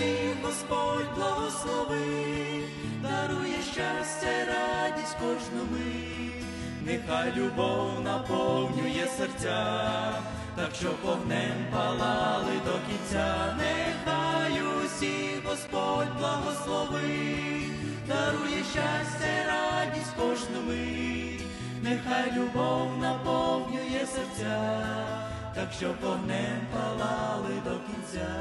усіх Господь благословить, дарує щастя, радість кожну мить, нехай любов наповнює серця, так що вогнем палали до кінця, нехай усіх Господь благословить, дарує щастя, радість кожну мить, нехай любов наповнює серця, так що вогнем палали до кінця.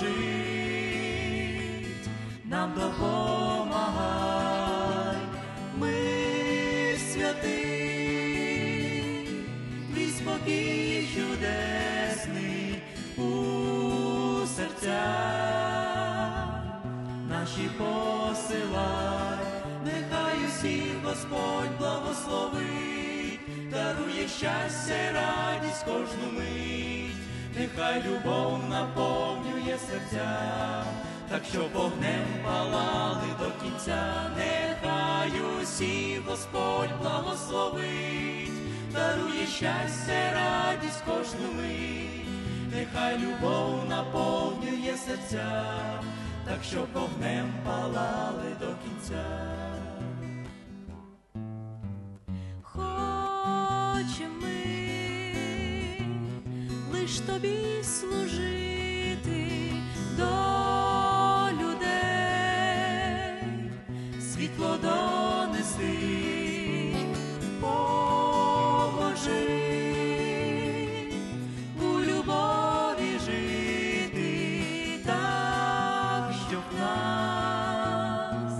Жить, нам допомагай, ми святий, твій спокій чудесний у серцях. Наші посилай, нехай усіх Господь благословить, дарує щастя, радість кожну мить, нехай любов наповнює серця, так що вогнем палали до кінця, нехай усіх Господь благословить, дарує щастя, радість кожну мить. Нехай любов наповнює серця, так що вогнем палали до кінця. Хочемо ми лиш тобі служити до людей, світло донести, поможи у любові жити, так, щоб нас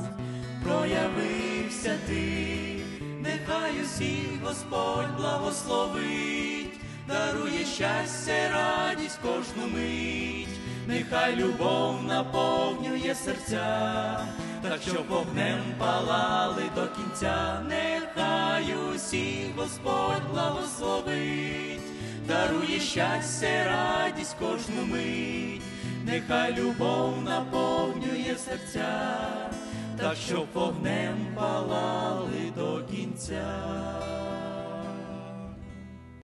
проявився ти, нехай усіх Господь благословить, дарує щастя, радість кожну мить, нехай любов наповнює серця, так щоб вогнем палали до кінця, нехай усіх Господь благословить. Дарує щастя, радість кожну мить, нехай любов наповнює серця, так щоб вогнем палали до кінця.